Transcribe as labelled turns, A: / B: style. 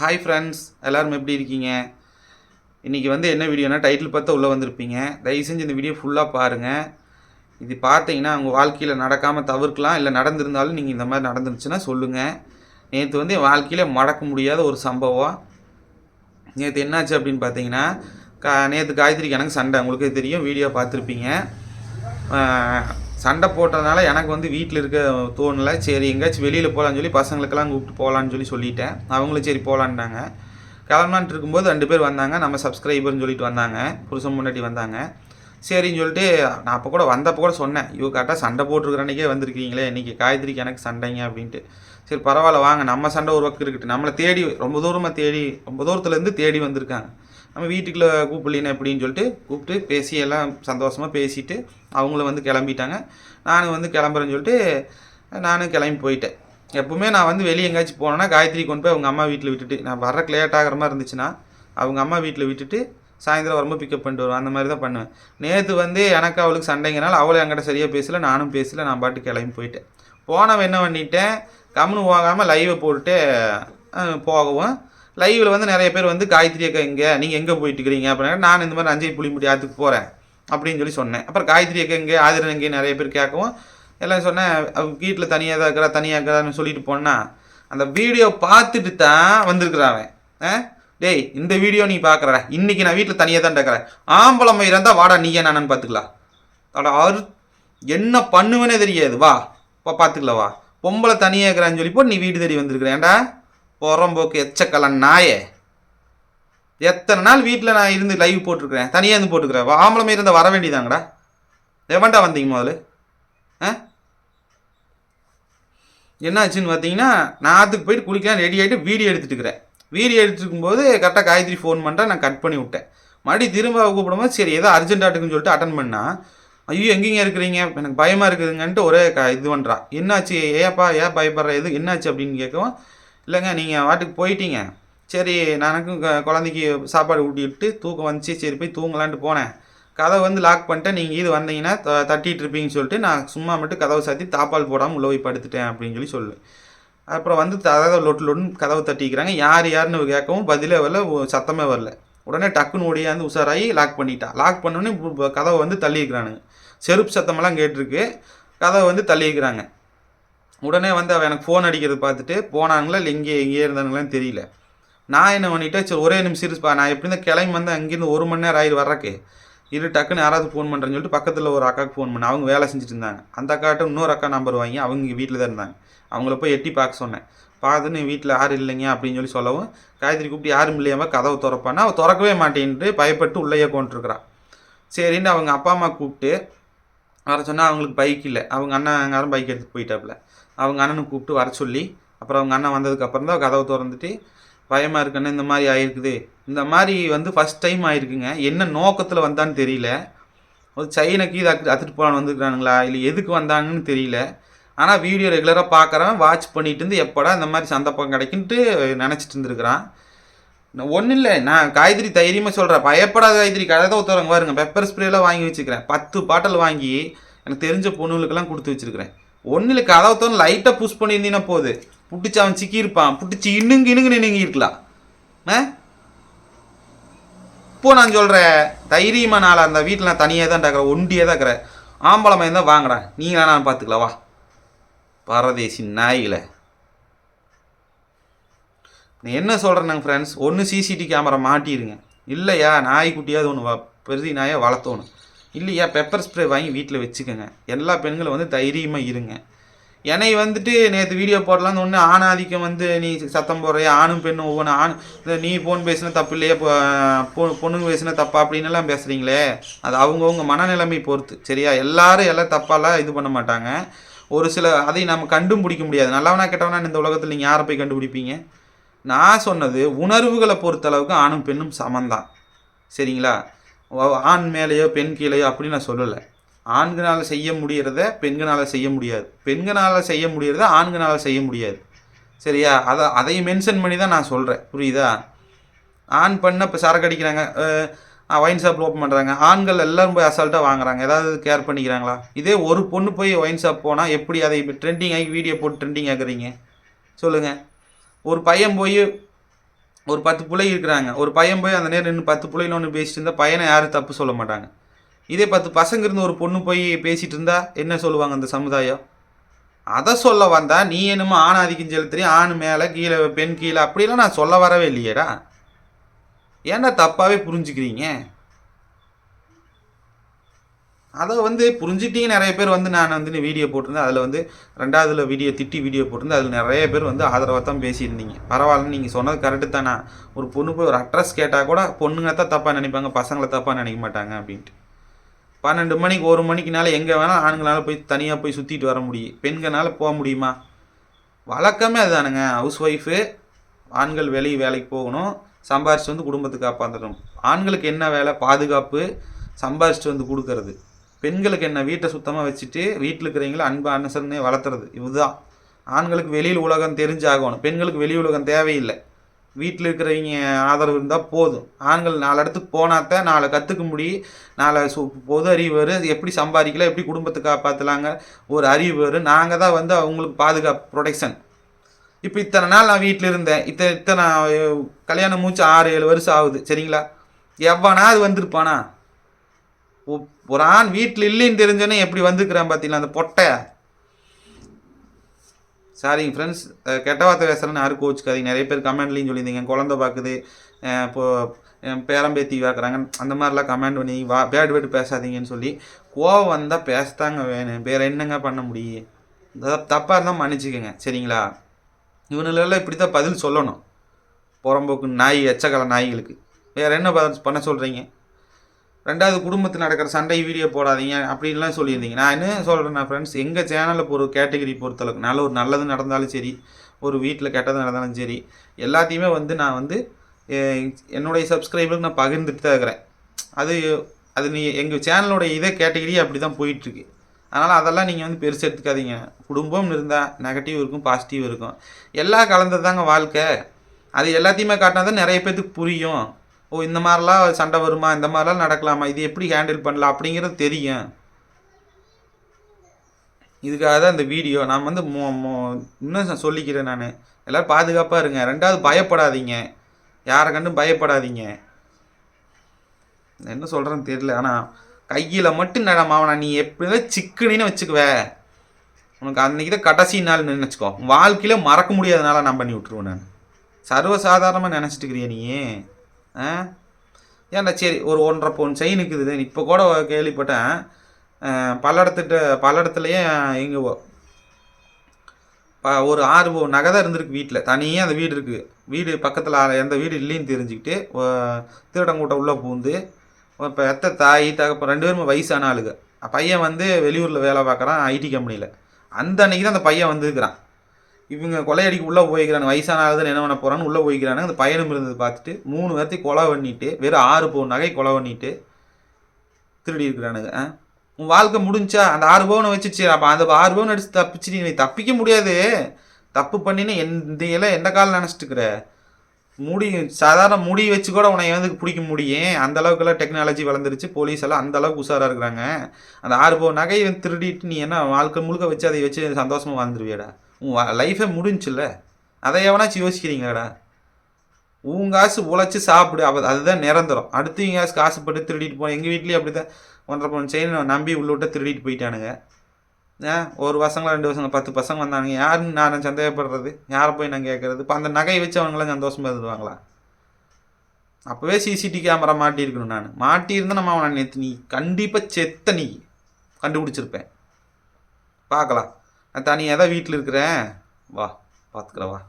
A: Hi friends எல்லோரும் எப்படி இருக்கீங்க? இன்றைக்கி வந்து என்ன வீடியோனா டைட்டில் பார்த்தா உள்ளே வந்திருப்பீங்க. தயவு செஞ்சு இந்த வீடியோ ஃபுல்லாக பாருங்கள் இது பார்த்தீங்கன்னா உங்கள் வாழ்க்கையில் நடக்காமல் தவிர்க்கலாம். இல்லை நடந்திருந்தாலும் நீங்கள் இந்த மாதிரி நடந்துருச்சுன்னா சொல்லுங்கள் நேற்று வந்து என் வாழ்க்கையில் மறக்க முடியாத ஒரு சம்பவம். நேற்று என்னாச்சு அப்படின்னு பார்த்தீங்கன்னா கா நேற்று காயத்ரிக்கு எனக்கு சண்டை. உங்களுக்கே தெரியும் வீடியோ பார்த்துருப்பீங்க. சண்டை போட்டதுனால எனக்கு வந்து வீட்டில் இருக்க தோணலை. சரி எங்கேயாச்சும் வெளியில் போகலான்னு சொல்லி பசங்களுக்கெல்லாம் கூப்பிட்டு போகலான்னு சொல்லி சொல்லிட்டேன். அவங்களும் சரி போகலான்ட்டாங்க கிளம்பலான்ட்டு இருக்கும்போது ரெண்டு பேர் வந்தாங்க. நம்ம சப்ஸ்கிரைபர்னு சொல்லிட்டு வந்தாங்க. புருஷன் முன்னாடி வந்தாங்க. சரின்னு சொல்லிட்டு நான் அப்போ கூட வந்தப்போ கூட சொன்னேன். இவ கரெக்டாக சண்டை போட்டிருக்கிற அன்றைக்கே வந்திருக்கீங்களே. இன்றைக்கி காயத்ரிக்கு எனக்கு சண்டைங்க அப்படின்ட்டு. சரி பரவாயில்ல வாங்க. நம்ம சண்டை ஒரு பக்கம் இருக்கட்டும். நம்மளை தேடி ரொம்ப தூரமாக தேடி ரொம்ப தூரத்துலேருந்து தேடி வந்திருக்காங்க. நம்ம வீட்டுக்குள்ளே கூப்பிடலினா எப்படின்னு சொல்லிட்டு கூப்பிட்டு பேசி எல்லாம் சந்தோஷமாக பேசிட்டு அவங்களும் வந்து கிளம்பிட்டாங்க. நானும் வந்து கிளம்புறேன்னு சொல்லிட்டு நானும் கிளம்பி போயிட்டேன். எப்பவுமே நான் வந்து வெளியே எங்கேயாச்சும் போனேன்னா காயத்ரி கொண்டு போய் அவங்க அம்மா வீட்டில் விட்டுட்டு நான் வர்றக்கு லேட் ஆகிற மாதிரி இருந்துச்சுன்னா அவங்க அம்மா வீட்டில் விட்டுட்டு சாயந்தரம் வரும்போது பிக்கப் பண்ணிட்டு வருவேன். அந்த மாதிரி தான் பண்ணுவேன். நேற்று வந்து எனக்கு அவளுக்கு சண்டைங்கனால அவளும் என்கிட்ட சரியாக பேசலை நானும் பேசலை நான் பாட்டு கிளம்பி போயிட்டேன். போனவன் என்ன பண்ணிட்டேன் கம்முன்னு போகாமல் லைவை போட்டுட்டு போகவும். லைவில் வந்து நிறைய பேர் வந்து காயத்ரி அக்கா எங்கே? நீங்கள் எங்கே போயிட்டுருக்கிறீங்க அப்படின்னா நான் இந்த மாதிரி அஞ்சை புளிமுடி ஆற்றுக்கு போகிறேன் அப்படின்னு சொல்லி சொன்னேன். அப்புறம் காயத்ரி அக்கா எங்கே? ஆதிரன் எங்கே நிறைய பேர் கேட்கவும் எல்லாம் சொன்னேன் வீட்டில் தனியாக தான் இருக்கிறா தனியாக இருக்கிறான்னு சொல்லிட்டு போனா அந்த வீடியோ பார்த்துட்டு தான் வந்திருக்கிறான் அவன். ஆ? டேய் இந்த வீடியோ நீ பார்க்குற இன்றைக்கி நான் வீட்டில் தனியாக தான் இருக்கிறேன். ஆம்பளம் மயிர் இருந்தால் வாடா நீ என்னன்னு பார்த்துக்கலாம் அட அரு என்ன பண்ணுவேனே தெரியாது. வா இப்போ பார்த்துக்கலாம் வா. பொம்பளை தனியாக இருக்கிறான்னு சொல்லி போட்டு நீ வீடு தேடி வந்திருக்கிறேன்டா புறம்போக்கு எச்சக்கலன் நாயே. எத்தனை நாள் வீட்டில் நான் இருந்து லைவ் போட்டிருக்கிறேன்? தனியாக இருந்து போட்டுக்கிறேன் ஆம்பளமே இருந்தால் வர வேண்டியதாங்கடா. எவன்டா வந்தீங்க முதல்ல? ஆ? என்னாச்சுன்னு பார்த்தீங்கன்னா நான் அதுக்கு போயிட்டு குளிக்கலாம் ரெடி ஆகிட்டு வீடியோ எடுத்துகிட்டு இருக்கிறேன். வீடியோ எடுத்துருக்கும் போது கரெக்டாக காயத்ரி ஃபோன் பண்ணுறேன் நான் கட் பண்ணி விட்டேன். மறுபடியும் திரும்ப கூப்பிடும்போது சரி ஏதோ அர்ஜென்ட்டாட்டுக்குன்னு சொல்லிட்டு அட்டன் பண்ணா. ஐயோ எங்கேங்க இருக்கிறீங்க? எனக்கு பயமாக இருக்குதுங்கன்ட்டு ஒரே க இது பண்ணுறா என்னாச்சு? ஏப்பா ஏன் பயப்படுற? எது என்னாச்சு அப்படின்னு கேட்கவும் இல்லைங்க நீங்கள் வாட்டுக்கு போயிட்டீங்க. சரி நான் எனக்கும் க- குழந்தைக்கு சாப்பாடு ஊட்டி விட்டு தூக்கம் வந்துச்சு. சரி போய் தூங்கலான்ட்டு போனேன். கதவை வந்து லாக் பண்ணிட்டேன். நீங்கள் இது வந்தீங்கன்னா த- தட்டிட்டு இருப்பீங்கன்னு சொல்லிட்டு நான் சும்மா மட்டும் கதவை சாத்தி தாப்பால் போடாமல் உள்ள போய் படுத்துட்டேன் அப்படின்னு சொல்லி சொல்லு. அப்புறம் வந்து கதவை லொட்டு லொட்டுன்னு கதவை தட்டிக்கிறாங்க. யார் யாருன்னு கேட்கவும் பதிலே வரல சத்தமே வரல. உடனே டக்குன்னு ஓடியாந்து உஷாராகி லாக் பண்ணிட்டான் லாக் பண்ணோன்னே கதவை வந்து தள்ளியிருக்கிறானுங்க. செருப்பு சத்தமெல்லாம் கேட்டிருக்கு. கதவை வந்து தள்ளியிருக்கிறாங்க. உடனே வந்து அவன் எனக்கு ஃபோன் அடிக்கிறது பார்த்துட்டு போனாங்களா இல்லை எங்கே எங்கேயே இருந்தானுங்களான்னு தெரியல. நான் என்ன பண்ணிட்டேன் சரி ஒரே நிமிஷம் இருப்பா நான் எப்படி இருந்தால் கிளம்பி வந்து அங்கேருந்து ஒரு மணி நேரம் ஆயிடு வர்றக்கு இரு டக்குன்னு யாராவது ஃபோன் பண்ணுறேன்னு சொல்லிட்டு பக்கத்தில் ஒரு அக்காவுக்கு ஃபோன் பண்ணேன். அவங்க வேலை செஞ்சுட்டு இருந்தாங்க. அந்த அக்காட்ட இன்னொரு அக்கா நம்பர் வாங்கி அவங்க வீட்டில் தான் இருந்தாங்க. அவங்கள போய் எட்டி பார்க்க சொன்னேன். பார்த்துன்னு வீட்டில் யாரும் இல்லைங்க அப்படின்னு சொல்லி சொல்லவும் காயத்ரி கூப்பிட்டு யாரும் இல்லையாம கதவை திறப்பானா அவள் திறக்கவே மாட்டேன்ட்டு பயப்பட்டு உள்ளேயே கொண்டுருக்குறான் சரின்னு அவங்க அப்பா அம்மா கூப்பிட்டு வர சொன்னால் அவங்களுக்கு பைக் இல்லை. அவங்க அண்ணன் யாரும் பைக் எடுத்துகிட்டு போயிட்டாப்புல. அவங்க அண்ணனை கூப்பிட்டு வர சொல்லி அப்புறம் அவங்க அண்ணன் வந்ததுக்கப்புறம் தான் கதவை திறந்துட்டு பயமாக இருக்குன்னு இந்த மாதிரி ஆயிருக்குது. இந்த மாதிரி வந்து ஃபஸ்ட் டைம் ஆயிருக்குங்க. என்ன நோக்கத்தில் வந்தான்னு தெரியல. ஒரு சைனைக்கு இதை அத்துட்டு போகலான்னு வந்துருக்கானுங்களா இல்லை எதுக்கு வந்தாங்கன்னு தெரியல. ஆனால் வீடியோ ரெகுலராக பார்க்குறவன் வாட்ச் பண்ணிட்டு இருந்து எப்படா இந்த மாதிரி சந்தர்ப்பம் கிடைக்குன்ட்டு நினச்சிட்டு இருந்துருக்குறான். ஒன்றும் இல்லை. நான் காய்கறி தைரியமாக சொல்கிறேன் பயப்படாத காய்கறி கதை ஒருத்தவங்க பாருங்க. பெப்பர் ஸ்ப்ரேலாம் வாங்கி வச்சுக்கிறேன். பத்து பாட்டில் வாங்கி எனக்கு தெரிஞ்ச பொண்ணுங்களுக்கெல்லாம் கொடுத்து வச்சிருக்கிறேன் ஒன்றும் இல்லை. கதை ஒருத்தவங்க லைட்டாக புஷ் பண்ணியிருந்தீங்கன்னா போகுது புட்டிச்சு அவன் சிக்கியிருப்பான் புட்டிச்சு இன்னுங்க இன்னுங்க நின்னுங்க இருக்கலாம். ஆ? இப்போ நான் சொல்கிறேன் தைரியமாக நாளை அந்த வீட்டில் நான் தனியாக தான் இருக்கிறேன் ஒண்டியே தான் இருக்கிறேன். ஆம்பளமாக இருந்தால் வாங்குறேன். நீங்கள் நான் பார்த்துக்கலாம் வா. பரதேசி நாய்களை. நான் என்ன சொல்கிறேன்னாங்க ஃப்ரெண்ட்ஸ் ஒன்று சிசிடி கேமரா மாட்டிடுங்க இல்லையா? நாய்க்குட்டியாவது ஒன்று வ பெருதி நாயை வளர்த்தணும். இல்லையா? பெப்பர் ஸ்ப்ரே வாங்கி வீட்டில் வச்சுக்கோங்க. எல்லா பெண்களும் வந்து தைரியமாக இருங்க. என்னை வந்துட்டு நேற்று வீடியோ போடலான்னு ஒன்று ஆணாதிக்கம் வந்து நீ சத்தம் போடுறியா? ஆணும் பெண்ணும் ஒவ்வொன்று ஆண் நீ ஃபோன் பேசினா தப்பு இல்லையா? பொ- பொண்ணுங்க பேசினா தப்பா அப்படின்னுலாம் பேசுகிறீங்களே அது அவங்கவுங்க மனநிலைமை பொறுத்து. சரியா? எல்லாரும் எல்லாம் தப்பாலாம் இது பண்ண மாட்டாங்க. ஒரு சில அதை நம்ம கண்டும் பிடிக்க முடியாது. நல்லவனா கெட்டவனா இந்த உலகத்தில் நீங்கள் யாரை போய் கண்டுபிடிப்பீங்க? நான் சொன்னது உணர்வுகளை பொறுத்தளவுக்கு ஆணும் பெண்ணும் சமந்தான் சரிங்களா? ஆண் மேலேயோ பெண் கீழேயோ அப்படின்னு நான் சொல்லலை. ஆண்களால் செய்ய முடிகிறத பெண்களால் செய்ய முடியாது. பெண்களால் செய்ய முடிகிறத ஆண்களால் செய்ய முடியாது. சரியா? அதை அதை மென்ஷன் பண்ணி தான் நான் சொல்கிறேன் புரியுதா? ஆண் பண்ண இப்போ சரக்கு அடிக்கிறாங்க. ஒயின் ஷாப் ஓப்பன் பண்ணுறாங்க ஆண்கள் எல்லோரும் போய் அசால்ட்டாக வாங்குறாங்க. ஏதாவது கேர் பண்ணிக்கிறாங்களா? இதே ஒரு பொண்ணு போய் ஒயின் ஷாப் போனால் எப்படி அதை இப்போ ட்ரெண்டிங் ஆகி வீடியோ போட்டு ட்ரெண்டிங் ஆக்குறீங்க? சொல்லுங்கள் ஒரு பையன் போய் ஒரு பத்து பிள்ளை இருக்கிறாங்க. ஒரு பையன் போய் அந்த நேரம் நின்று பத்து பிள்ளைங்க ஒன்று பேசிட்டு இருந்தால் பையனை யாரும் தப்பு சொல்ல மாட்டாங்க. இதே பத்து பசங்க இருந்து ஒரு பொண்ணு போய் பேசிகிட்டு இருந்தா என்ன சொல்லுவாங்க அந்த சமுதாயம்? அதை சொல்ல வந்தால் நீ என்னமோ ஆண் ஆதிக்கம் செலுத்துறீ ஆண் மேலே கீழே பெண் கீழே அப்படிலாம் நான் சொல்ல வரவே இல்லையேடா. ஏன்டா தப்பாகவே புரிஞ்சுக்கிறீங்க? அதை வந்து புரிஞ்சுட்டீங்க நிறைய பேர் வந்து நான் வந்து வீடியோ போட்டிருந்தேன். அதில் வந்து ரெண்டாவதுல வீடியோ திட்டி வீடியோ போட்டிருந்தேன். அதில் நிறைய பேர் வந்து ஆதரவாக தான் பேசியிருந்தீங்க. பரவாயில்ல நீங்கள் சொன்னது கரெக்டு தானே. ஒரு பொண்ணு போய் ஒரு அட்ரஸ் கேட்டால் கூட பொண்ணுங்க தான் தப்பாக நினைப்பாங்க பசங்களை தப்பாக நினைக்க மாட்டாங்க அப்படின்ட்டு. பன்னெண்டு மணிக்கு ஒரு மணிக்குனால எங்கே வேணால் ஆண்களால் போய் தனியாக போய் சுற்றிட்டு வர முடியும். பெண்களால் போக முடியுமா? வழக்கமே அதுதானுங்க. ஹவுஸ் ஒய்ஃபு ஆண்கள் வெளியே வேலைக்கு போகணும். சம்பாரிச்சு வந்து குடும்பத்துக்கு காப்பாற்றணும் ஆண்களுக்கு என்ன வேலை? பாதுகாப்பு சம்பாரிச்சுட்டு வந்து கொடுக்கறது. பெண்களுக்கு என்ன? வீட்டை சுத்தமாக வச்சுட்டு வீட்டில் இருக்கிறவங்கள அன்பு அனுசரணையை வளர்த்துறது. இதுதான். ஆண்களுக்கு வெளியில் உலகம் தெரிஞ்சாகணும். பெண்களுக்கு வெளி உலகம் தேவையில்லை. வீட்டில் இருக்கிறவங்க ஆதரவு இருந்தால் போதும். ஆண்கள் நாலு இடத்துக்கு போனாத்தான் நாளை கற்றுக்க முடியும். நாளை சு பொது அறிவு வரும். அது எப்படி சம்பாதிக்கலாம்? எப்படி குடும்பத்தை காப்பாற்றலாங்க ஒரு அறிவு வரும். நாங்கள் தான் வந்து அவங்களுக்கு பாதுகாப்பு ப்ரொடெக்ஷன் இப்போ இத்தனை நாள் நான் வீட்டில் இருந்தேன். இத்தனை இத்தனை கல்யாணம் மூச்சு ஆறு ஏழு வருஷம் ஆகுது. சரிங்களா? எவனா அது வந்திருப்பானா? ஒரு ஆண் வீட்டில் இல்லைன்னு தெரிஞ்சோன்னே எப்படி வந்துக்கிறான் பார்த்தீங்களா அந்த பொட்டை. சாரிங்க ஃப்ரெண்ட்ஸ் கெட்ட வார்த்தை பேசுகிறேன்னு யாரும் கோச்சுக்காதீங்க நிறைய பேர் கமெண்ட்லையும் சொல்லியிருந்தீங்க. குழந்த பார்க்குது இப்போது பேரம்பேத்தி பார்க்குறாங்க அந்த மாதிரிலாம் கமெண்ட் பண்ணி வா பேட் பேட் பேசாதீங்கன்னு சொல்லி கோவம் வந்தால் பேசத்தாங்க வேணும் வேறு என்னங்க பண்ண முடியும் தப்பாக இருந்தால் மன்னிச்சுக்கோங்க. சரிங்களா? இவனுலெல்லாம் இப்படி தான் பதில் சொல்லணும். புறம்போக்கு நாய் எச்சக்கல நாய்களுக்கு. வேறு என்ன பதில் பண்ண சொல்கிறீங்க ரெண்டாவது குடும்பத்தில் நடக்கிற சண்டை வீடியோ போடாதீங்க அப்படின்லாம் சொல்லியிருந்தீங்க. நான் என்ன சொல்கிறேன் ஃப்ரெண்ட்ஸ் எங்கள் சேனலில் ஒரு கேட்டகரி பொறுத்தளவுக்கு நல்ல ஒரு நல்லது நடந்தாலும் சரி ஒரு வீட்டில் கெட்டது நடந்தாலும் சரி எல்லாத்தையுமே வந்து நான் வந்து என்னுடைய சப்ஸ்கிரைபருக்கு நான் பகிர்ந்துட்டு தான் இருக்கிறேன். அது அது நீ எங்கள் சேனலோட இதே கேட்டகரி அப்படி தான் போயிட்டுருக்கு. அதனால் அதெல்லாம் நீங்கள் வந்து பெருசு எடுத்துக்காதீங்க. குடும்பம் இருந்தால் நெகட்டிவ் இருக்கும் பாசிட்டிவ் இருக்கும். எல்லாம் கலந்தது தாங்க வாழ்க்கை. அது எல்லாத்தையுமே காட்டினா தான் நிறைய பேர்த்துக்கு புரியும். ஓ இந்த மாதிரிலாம் சண்டை வருமா? இந்த மாதிரிலாம் நடக்கலாமா? இது எப்படி ஹேண்டில் பண்ணலாம்? அப்படிங்கிறது தெரியும். இதுக்காக தான் இந்த வீடியோ நான் வந்து மோ மோ இன்னும் சொல்லிக்கிறேன் நான். எல்லோரும் பாதுகாப்பாக இருங்க. ரெண்டாவது பயப்படாதீங்க. யாரை கண்டும் பயப்படாதீங்க. என்ன சொல்கிறேன்னு தெரியல. ஆனால் கையில் மட்டும் நடமாவனா நீ எப்படிதான் சிக்கனின்னு வச்சுக்குவ. உனக்கு அன்றைக்கி தான் கடைசி நாள் நினச்சிக்கோ. வாழ்க்கையில் மறக்க முடியாதனால நான் பண்ணி விட்ருவேன் நான். சர்வசாதாரணமாக நினச்சிட்டு இருக்கிறிய நீ ஏன்டா சரி ஒரு ஒன்றரை பவுன் செயின் இருக்குது இப்போ கூட கேள்விப்பட்டேன். பல இடத்துட்ட பல இங்கே எங்கே ஒரு ஆறு பவுன் நகை தான் இருந்திருக்கு வீட்டில் தனியாக அந்த வீடு இருக்குது வீடு பக்கத்தில் எந்த வீடு இல்லைன்னு தெரிஞ்சுக்கிட்டு திருடங்கூட்டம் உள்ளே பூந்து இப்போ எத்த தாய் தகப்ப ரெண்டு பேருமே வயசான ஆளுங்க. பையன் வந்து வெளியூரில் வேலை பார்க்குறான் ஐடி கம்பெனியில் அந்த அன்னைக்கு தான் அந்த பையன் வந்துருக்கிறான். இவங்க கொலையடிக்கு உள்ளே போய்க்கிறானு வயசான ஆளுதான் என்ன பண்ண போகிறான்னு உள்ளே போய்க்கிறானு அந்த பையனும் இருந்தது பார்த்துட்டு மூணு பேர்த்தையும் கொலை பண்ணிட்டு வெறும் ஆறு பவுன் நகை கொலை பண்ணிட்டு திருடி இருக்கிறானுங்க. ஆ? உன் வாழ்க்கை முடிஞ்சா அந்த ஆறு பவுனை வச்சுச்சு. அப்போ அந்த ஆறு பவுன் அடிச்சு தப்பிச்சு நீ தப்பிக்க முடியாது. தப்பு பண்ணின்னு எந்த எல்லாம் எந்த காலம் நினச்சிட்டுக்கிற முடி சாதாரண முடி வச்சு கூட உன்னை வந்து பிடிக்க முடியும்? அந்த அளவுக்குலாம் டெக்னாலஜி வளர்ந்துருச்சு. போலீஸ் எல்லாம் அந்த அளவுக்கு உஷாராக இருக்கிறாங்க. அந்த ஆறு பவுன் நகையை வந்து திருடிட்டு நீ என்ன வாழ்க்கை முழுக்க வச்சு அதை வச்சு சந்தோஷமாக வாழ்ந்துருவியடா? உன் லைஃபே முடிஞ்சில்ல அதை எவனாச்சும் யோசிக்கிறீங்களாடா? உன் காசு உழைச்சி சாப்பிடு அப்போ அதுதான் நிரந்தரம். அடுத்தவங்க காசு காசுப்பட்டு திருடிட்டு போ எங்கள் வீட்லேயும் அப்படி தான் ஒன்றரை பவுன் செயின் நம்பி உள்ள விட்டு திருடிட்டு போயிட்டானுங்க. ஏன் ஒரு பசங்களா ரெண்டு பசங்க பத்து பசங்க வந்தானுங்க. யாருன்னு நான் சந்தேகப்படுறது? யாரை போய் நான் கேட்குறது? இப்போ அந்த நகையை வச்சு அவங்களாம் சந்தோஷமாக இருந்துருவாங்களா? அப்போவே சிசிடி கேமரா மாட்டியிருக்கணும் நான். மாட்டியிருந்தா நம்ம அவனை நேற்று நீ கண்டிப்பாக செத்த நீ. கண்டுபிடிச்சிருப்பேன். பார்க்கலாம். நான் தனியாக தான் வீட்டில் இருக்கிறேன் வா பார்த்துக்கிறேன் வா.